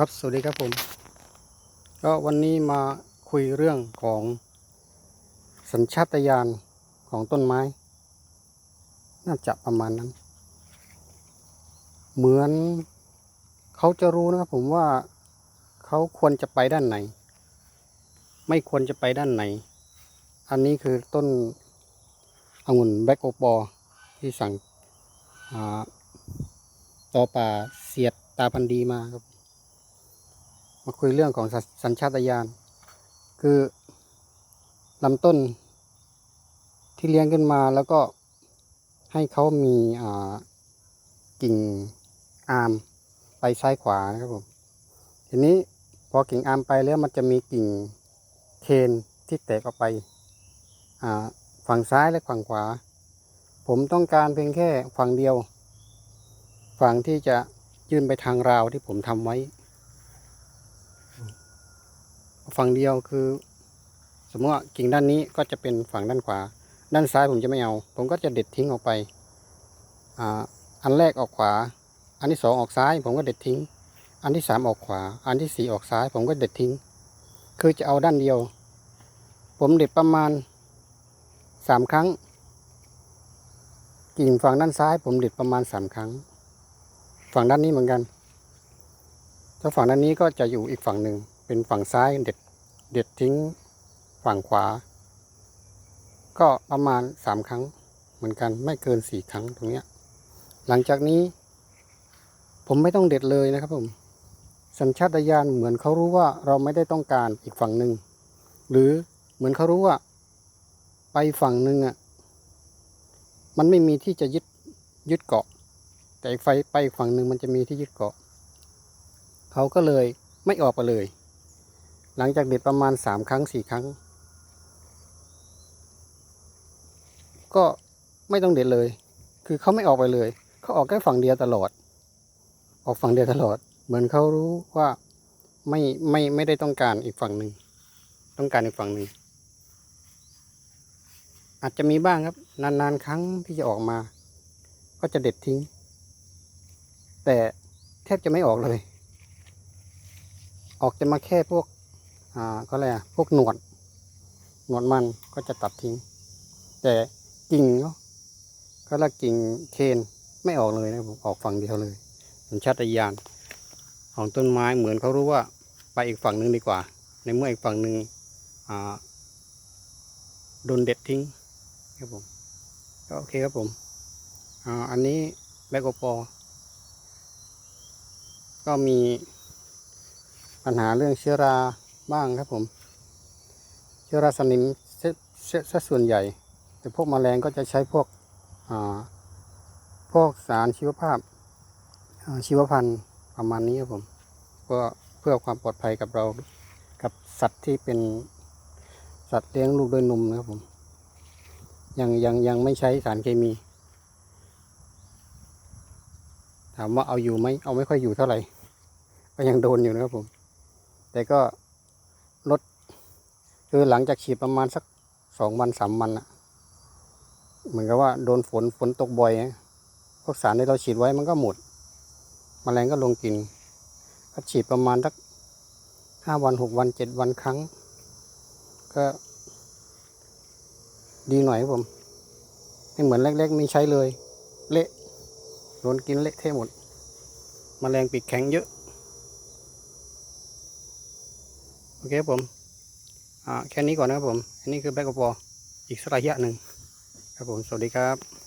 ครับสวัสดีครับผมก็วันนี้มาคุยเรื่องของสัญชาตญาณของต้นไม้ น่าจะประมาณนั้น เหมือนเขาจะรู้นะครับผมว่าเขาควรจะไปด้านไหน ไม่ควรจะไปด้านไหน อันนี้คือต้นองุ่นแบ็กโอปอที่สั่งอาต่อป่าเสียดตาพันธ์ดีมาครับ มาคุยเรื่องของสัญสัญชาตญาณคือลำต้นที่เลี้ยงขึ้นมาแล้วก็ให้เขามีกิ่งอาร์มไปซ้ายขวานะครับผมทีนี้พอกิ่งอาร์มไปแล้วมันจะมีกิ่งเคนที่แตกออกไปฝั่งซ้ายและฝั่งขวา ผมต้องการเพียงแค่ฝั่งเดียว ฝั่งที่จะยื่นไปทางราวที่ผมทำไว้ ฝั่งเดียวคือ สมมติว่ากิ่งด้านนี้ก็จะเป็นฝั่งด้านขวา ด้านซ้ายผมจะไม่เอา ผมก็จะเด็ดทิ้งออกไปอ่าอันแรกออกขวา อันที่สองออกซ้าย ผมก็เด็ดทิ้ง อันที่สามออกขวา อันที่สี่ออกซ้าย ผมก็เด็ดทิ้ง คือจะเอาด้านเดียว ผมเด็ดประมาณสามครั้ง กิ่งฝั่งด้านซ้าย ผมเด็ดประมาณสามครั้ง ฝั่งด้านนี้เหมือนกันถ้าฝั่งด้านนี้ก็จะอยู่อีกฝั่งหนึ่ง เป็นฝั่งซ้ายเด็ดเด็ดทิ้งฝั่งขวา ก็ประมาณสามครั้งเหมือนกันไม่เกินสี่ครั้งตรงเนี้ยหลังจากนี้ ผมไม่ต้องเด็ดเลยนะครับผมสัญชาตญาณเหมือนเขารู้ว่าเราไม่ได้ต้องการอีกฝั่งหนึ่งหรือเหมือนเขารู้ว่า ไปฝั่งหนึ่งอะมันไม่มีที่จะยึดยึดเกาะ แต่ไฟไปฝั่งหนึ่งมันจะมีที่ยึดเกาะ เขาก็เลยไม่ออกไปเลย หลังจากเด็ดประมาณสามครั้งสี่ครั้ง ก็ไม่ต้องเด็ดเลย คือเขาไม่ออกไปเลย เขาออกแค่ฝั่งเดียวตลอด ออกฝั่งเดียวตลอด เหมือนเขารู้ว่าไม่ไม่ไม่ได้ต้องการอีกฝั่งหนึ่ง ต้องการอีกฝั่งหนึ่ง อาจจะมีบ้างครับ นานๆครั้งที่จะออกมา ก็จะเด็ดทิ้ง แต่แทบจะไม่ออกเลย ออกจะมาแค่พวก อ่าก็อะไรอะพวกหนวด หนวดมันก็จะตัดทิ้ง แต่กิ่งเนาะก็ละกิ่งเคนไม่ออกเลยนะผมออกฝั่งเดียวเลยสัญชาตญาณของต้นไม้เหมือนเขารู้ว่าไปอีกฝั่งหนึ่งดีกว่า ในเมื่ออีกฝั่งหนึ่งโดนเด็ดทิ้งครับผมก็โอเคครับผมออันนี้แบกโอปอก็มีปัญหาเรื่องเชื้อรา บ้างครับผมเชื้อราสนิมซะส่วนใหญ่ แต่พวกแมลงก็จะใช้พวกพวกสารชีวภาพาชีวพันธุ์ประมาณนี้ครับผมก็เพื่อความปลอดภัยกับเรากับสัตว์ที่เป็นสัตว์เลี้ยงลูกด้วยนมนะครับผมยังยังยังไม่ใช้สารเคมี ถามว่าเอาอยู่ไหมเอาไม่ค่อยอยู่เท่าไหร่ก็ยังโดนอยู่นะครับผม แต่ก็ ลดคือหลังจากฉีดประมาณสักสองวันสามวันอะเหมือนกับว่าโดนฝนฝนตกบ่อยพวกสารที่เราฉีดไว้มันก็หมดมแมลงก็ลงกินก็ฉีดประมาณสักห้าวันหกวันเจ็ดวันครั้ง ก็ ดีหน่อยครับผมไม่เหมือนแรกๆนี่ใช้เลย เละโดนกินเละเทะหมดมแมลงปีกแข็งเยอะ โอเคครับผมอ่าแค่นี้ก่อนนะครับผม อันนี้คือแบ็กกอปออีกสักระยะหนึ่งครับผม สวัสดีครับ